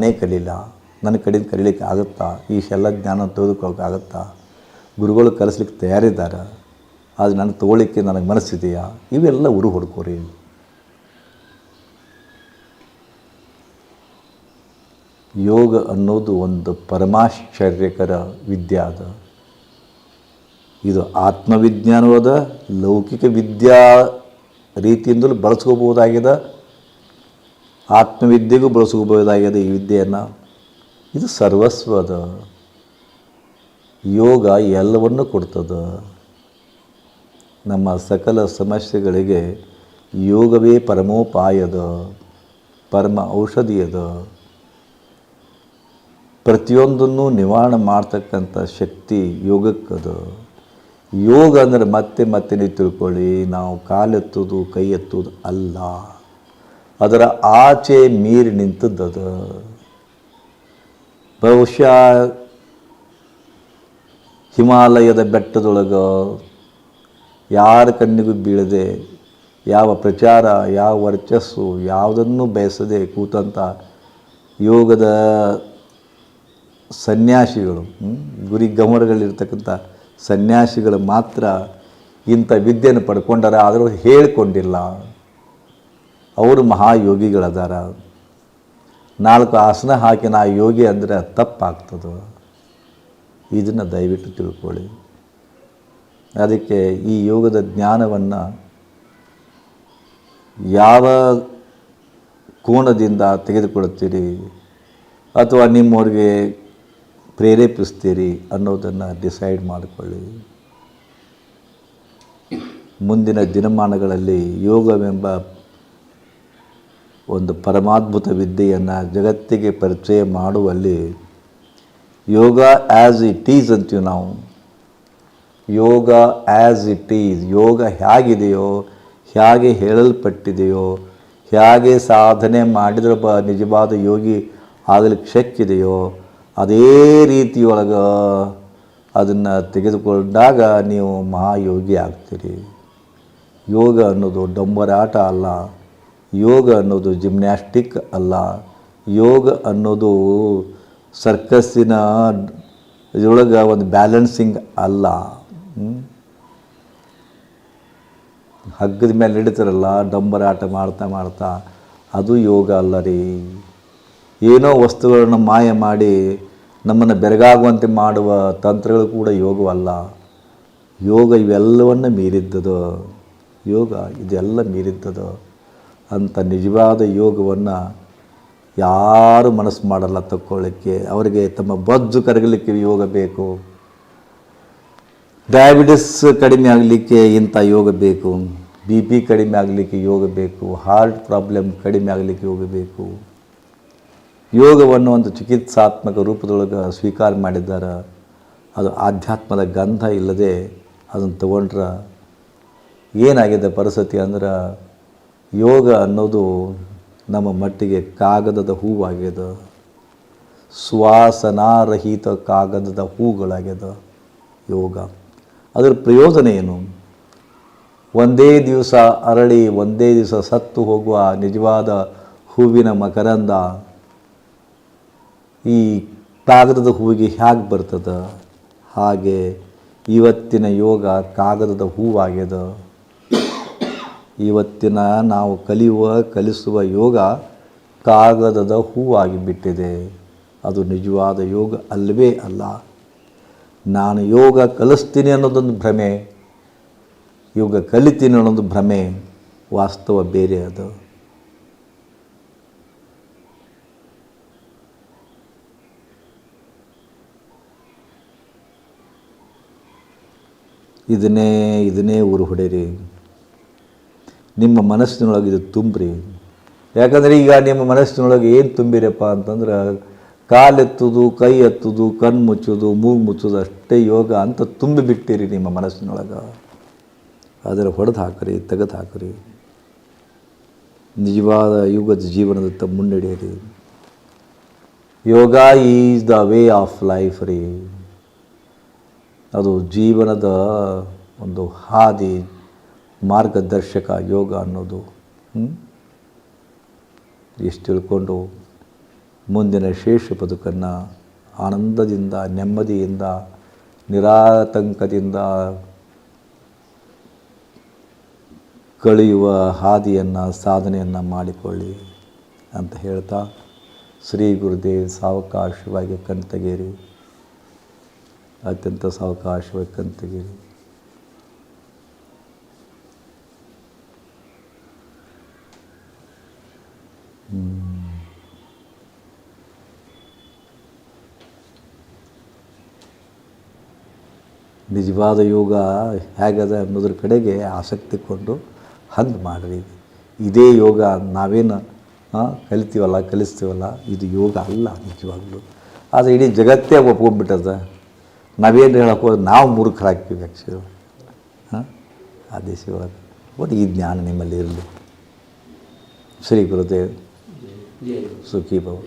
ನಾನೇ ಕಲೀಲ? ನನ್ನ ಕಡೆಯಿಂದ ಕಲೀಲಿಕ್ಕೆ ಆಗುತ್ತಾ? ಇಷ್ಟೆಲ್ಲ ಜ್ಞಾನ ತೆಗೆದುಕೊಳ್ಳೋಕೆ ಆಗುತ್ತಾ? ಗುರುಗಳು ಕಲಿಸ್ಲಿಕ್ಕೆ ತಯಾರಿದ್ದಾರೆ? ಆದರೆ ನನಗೆ ತಗೊಳ್ಳಿಕ್ಕೆ ನನಗೆ ಮನಸ್ಸಿದೆಯಾ ಇವೆಲ್ಲ ಉರು ಹೊಡ್ಕೋರಿ. ಯೋಗ ಅನ್ನೋದು ಒಂದು ಪರಮಾಶ್ಚರ್ಯಕರ ವಿದ್ಯೆ ಅದ ಇದು ಆತ್ಮವಿಜ್ಞಾನವಾದ ಲೌಕಿಕ ವಿದ್ಯಾ ರೀತಿಯಿಂದಲೂ ಬಳಸ್ಕೋಬೋದಾಗಿದೆ. ಆತ್ಮವಿದ್ಯೆಗೂ ಬಳಸ್ಕೋಬೋದಾಗಿದೆ ಈ ವಿದ್ಯೆಯನ್ನು. ಇದು ಸರ್ವಸ್ವದ ಯೋಗ ಎಲ್ಲವನ್ನು ಕೊಡ್ತದ. ನಮ್ಮ ಸಕಲ ಸಮಸ್ಯೆಗಳಿಗೆ ಯೋಗವೇ ಪರಮೋಪಾಯದ, ಪರಮ ಔಷಧಿಯದ. ಪ್ರತಿಯೊಂದನ್ನು ನಿವಾರಣೆ ಮಾಡ್ತಕ್ಕಂಥ ಶಕ್ತಿ ಯೋಗಕ್ಕದ. ಯೋಗ ಅಂದರೆ ಮತ್ತೆ ಮತ್ತೆ ನೀವು ತಿಳ್ಕೊಳ್ಳಿ, ನಾವು ಕಾಲೆತ್ತುವುದು ಕೈ ಎತ್ತುವುದು ಅಲ್ಲ. ಅದರ ಆಚೆ ಮೀರಿ ನಿಂತದ್ದದು ಬಹುಶಃ ಹಿಮಾಲಯದ ಬೆಟ್ಟದೊಳಗೆ ಯಾರ ಕಣ್ಣಿಗೂ ಬೀಳದೆ ಯಾವ ಪ್ರಚಾರ, ಯಾವ ವರ್ಚಸ್ಸು, ಯಾವುದನ್ನು ಬಯಸದೆ ಕೂತಂಥ ಯೋಗದ ಸನ್ಯಾಸಿಗಳು? ಗುರಿ ಗಮನಗಳಿರ್ತಕ್ಕಂಥ ಸನ್ಯಾಸಿಗಳು ಮಾತ್ರ ಇಂಥ ವಿದ್ಯೆಯನ್ನು ಪಡ್ಕೊಂಡಾರ ಆದರೂ ಹೇಳಿಕೊಂಡಿಲ್ಲ ಅವರು ಮಹಾಯೋಗಿಗಳದಾರ. ನಾಲ್ಕು ಆಸನ ಹಾಕಿ ನಾ ಯೋಗಿ ಅಂದರೆ ತಪ್ಪಾಗ್ತದೆ? ಇದನ್ನು ದಯವಿಟ್ಟು ತಿಳ್ಕೊಳ್ಳಿ. ಅದಕ್ಕೆ ಈ ಯೋಗದ ಜ್ಞಾನವನ್ನು ಯಾವ ಕೋಣದಿಂದ ತೆಗೆದುಕೊಳ್ಳುತ್ತೀರಿ? ಅಥವಾ ನಿಮ್ಮವ್ರಿಗೆ ಪ್ರೇರೇಪಿಸ್ತೀರಿ ಅನ್ನೋದನ್ನು ಡಿಸೈಡ್ ಮಾಡಿಕೊಳ್ಳಿ. ಮುಂದಿನ ದಿನಮಾನಗಳಲ್ಲಿ ಯೋಗವೆಂಬ ಒಂದು ಪರಮಾದ್ಭುತ ವಿದ್ಯೆಯನ್ನು ಜಗತ್ತಿಗೆ ಪರಿಚಯ ಮಾಡುವಲ್ಲಿ ಯೋಗ ಆ್ಯಸ್ ಇಟ್ ಈಸ್ ಅಂತೀವಿ ನಾವು. Yoga as it is yoga ಹೇಗಿದೆಯೋ, ಹೇಗೆ ಹೇಳಲ್ಪಟ್ಟಿದೆಯೋ, ಹೇಗೆ ಸಾಧನೆ ಮಾಡಿದ್ರೆ ಬ ನಿಜವಾದ ಯೋಗಿ ಆಗಲಿಕ್ಕೆ ಶಕ್ತಿದೆಯೋ ಅದೇ ರೀತಿಯೊಳಗೆ ಅದನ್ನು ತೆಗೆದುಕೊಂಡಾಗ ನೀವು ಮಹಾಯೋಗಿ ಆಗ್ತೀರಿ. ಯೋಗ ಅನ್ನೋದು ಡೊಂಬರಾಟ ಅಲ್ಲ. ಯೋಗ ಅನ್ನೋದು ಜಿಮ್ನ್ಯಾಸ್ಟಿಕ್ ಅಲ್ಲ. ಯೋಗ ಅನ್ನೋದು ಸರ್ಕಸ್ಸಿನ ಇದರೊಳಗೆ ಒಂದು ಬ್ಯಾಲೆನ್ಸಿಂಗ್ ಅಲ್ಲ? ಹಗ್ಗದ ಮೇಲೆ ನಡೀತಾರಲ್ಲ ಡಂಬರಾಟ ಮಾಡ್ತಾ ಮಾಡ್ತಾ, ಅದು ಯೋಗ ಅಲ್ಲ ರೀ. ಏನೋ ವಸ್ತುಗಳನ್ನು ಮಾಯ ಮಾಡಿ ನಮ್ಮನ್ನು ಬೆರಗಾಗುವಂತೆ ಮಾಡುವ ತಂತ್ರಗಳು ಕೂಡ ಯೋಗವಲ್ಲ ಯೋಗ ಇವೆಲ್ಲವನ್ನು ಮೀರಿದ್ದದು. ಯೋಗ ಇದೆಲ್ಲ ಮೀರಿದ್ದದು. ಅಂತ ನಿಜವಾದ ಯೋಗವನ್ನು ಯಾರು ಮನಸ್ಸು ಮಾಡಲ್ಲ ತಕ್ಕೊಳ್ಳಿಕ್ಕೆ ಅವರಿಗೆ ತಮ್ಮ ಬೊಜ್ಜು ಕರಗಲಿಕ್ಕೆ ಯೋಗ ಬೇಕು. ಡಯಾಬಿಟಿಸ್ ಕಡಿಮೆ ಆಗಲಿಕ್ಕೆ ಇಂಥ ಯೋಗ ಬೇಕು. ಬಿ ಪಿ ಕಡಿಮೆ ಆಗಲಿಕ್ಕೆ ಯೋಗ ಬೇಕು. ಹಾರ್ಟ್ ಪ್ರಾಬ್ಲಮ್ ಕಡಿಮೆ ಆಗಲಿಕ್ಕೆ ಯೋಗ ಬೇಕು. ಯೋಗವನ್ನು ಒಂದು ಚಿಕಿತ್ಸಾತ್ಮಕ ರೂಪದೊಳಗೆ ಸ್ವೀಕಾರ ಮಾಡಿದ್ದಾರೆ. ಅದು ಆಧ್ಯಾತ್ಮದ ಗಂಧ ಇಲ್ಲದೆ ಅದನ್ನು ತಗೊಂಡ್ರೆ ಏನಾಗಿದೆ ಪರಿಸ್ಥಿತಿ ಅಂದ್ರೆ ಯೋಗ ಅನ್ನೋದು ನಮ್ಮ ಮಟ್ಟಿಗೆ ಕಾಗದದ ಹೂವಾಗ್ಯದ. ಸುವಾಸನಾರಹಿತ ಕಾಗದದ ಹೂಗಳಾಗ್ಯದ ಯೋಗ. ಅದರ ಪ್ರಯೋಜನ ಏನು? ಒಂದೇ ದಿವಸ ಅರಳಿ, ಒಂದೇ ದಿವಸ ಸತ್ತು ಹೋಗುವ ನಿಜವಾದ ಹೂವಿನ ಮಕರಂದ ಈ ಕಾಗದದ ಹೂವಿಗೆ ಹೇಗೆ ಬರ್ತದ? ಹಾಗೆ ಇವತ್ತಿನ ಯೋಗ ಕಾಗದದ ಹೂವಾಗ್ಯದ. ಇವತ್ತಿನ ನಾವು ಕಲಿಯುವ, ಕಲಿಸುವ ಯೋಗ ಕಾಗದದ ಹೂವಾಗಿ ಬಿಟ್ಟಿದೆ ಅದು ನಿಜವಾದ ಯೋಗ ಅಲ್ಲವೇ ಅಲ್ಲ. ನಾನು ಯೋಗ ಕಲಿಸ್ತೀನಿ ಅನ್ನೋದೊಂದು ಭ್ರಮೆ, ಯೋಗ ಕಲಿತೀನಿ ಅನ್ನೋದು ಭ್ರಮೆ ವಾಸ್ತವ ಬೇರೆ ಅದು. ಇದನ್ನೇ ಇದನ್ನೇ ಊರು ಹೊಡೆಯಿರಿ. ನಿಮ್ಮ ಮನಸ್ಸಿನೊಳಗೆ ಇದು ತುಂಬ್ರಿ. ಯಾಕಂದರೆ ಈಗ ನಿಮ್ಮ ಮನಸ್ಸಿನೊಳಗೆ ಏನು ತುಂಬಿರಪ್ಪ ಅಂತಂದ್ರೆ ಕಾಲೆತ್ತುದು ಕೈ ಎತ್ತುದು, ಕಣ್ಣು ಮುಚ್ಚೋದು, ಮೂಗು ಮುಚ್ಚೋದು ಅಷ್ಟೇ ಯೋಗ ಅಂತ ತುಂಬಿಬಿಟ್ಟಿರಿ ನಿಮ್ಮ ಮನಸ್ಸಿನೊಳಗೆ. ಅದರ ಹೊಡೆದು ಹಾಕ್ರಿ, ತೆಗೆದು ಹಾಕ್ರಿ. ನಿಜವಾದ ಯುಗದ ಜೀವನದತ್ತ ಮುನ್ನಡೆಯಿರಿ. Yoga is the way of life ರೀ. ಅದು ಜೀವನದ ಒಂದು ಹಾದಿ ಮಾರ್ಗದರ್ಶಕ ಯೋಗ ಅನ್ನೋದು? ಎಷ್ಟು ತಿಳ್ಕೊಂಡು ಮುಂದಿನ ಶೇಷ ಬದುಕನ್ನು ಆನಂದದಿಂದ, ನೆಮ್ಮದಿಯಿಂದ, ನಿರಾತಂಕದಿಂದ ಕಳೆಯುವ ಹಾದಿಯನ್ನು, ಸಾಧನೆಯನ್ನು ಮಾಡಿಕೊಳ್ಳಿ ಅಂತ ಹೇಳ್ತಾ ಶ್ರೀ ಗುರುದೇವ್ ಸಾವಕಾಶವಾಗಿ ಕಣ್ತಗೇರಿ ಅತ್ಯಂತ ಸಾವಕಾಶವಾಗಿ ಕಣ್ತೆಗೇರಿ ನಿಜವಾದ ಯೋಗ ಹೇಗದ ಅನ್ನೋದ್ರ ಕಡೆಗೆ ಆಸಕ್ತಿ ಕೊಂಡು ಹಂಗೆ ಮಾಡಿರಿ ಇದೇ ಯೋಗ ನಾವೇನು ಕಲಿತೀವಲ್ಲ ಕಲಿಸ್ತೀವಲ್ಲ ಇದು ಯೋಗ ಅಲ್ಲ ನಿಜವಾಗ್ಲೂ. ಆದರೆ ಇಡೀ ಜಗತ್ತೇ ಒಪ್ಕೊಂಡ್ಬಿಟ್ಟದ. ನಾವೇನು ಹೇಳಕ್ಕೆ ಹೋದ್ರೆ ನಾವು ಮೂರ್ಖರಾಗ್ತೀವಿ ಆ್ಯಕ್ಚುಲಿ ಹಾಂ ಆ ದೇಶ ಒಳಗೆ. ಒಟ್ಟು ಈ ಜ್ಞಾನ ನಿಮ್ಮಲ್ಲಿ ಇರಲಿ. ಶ್ರೀ ಗುರುದೇವ್. ಸುಖಿ ಭವ